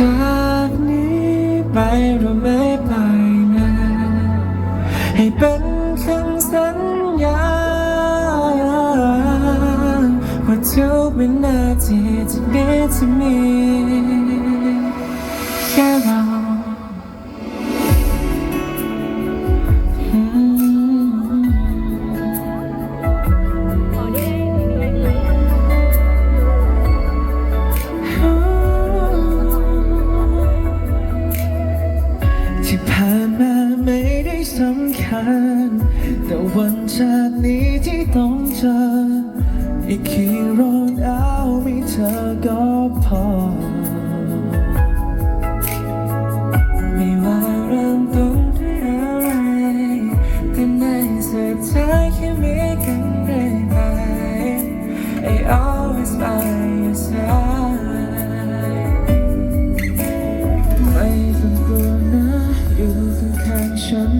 จากนี้ไปเราไม่ไปไหนให้เป็นคำสัญญาว่าทุกวินาทีจะดีจะมี วันจากนี้ที่ต้องเจอ อีกกี่ร้อนเอามีเธอก็พอ ไม่ว่าเริ่มต้นด้วยอะไรแต่ในสุดท้ายแค่มีกันเรื่อยไป I always by your side ไม่ต้องกลัวนะอยู่ข้างๆฉัน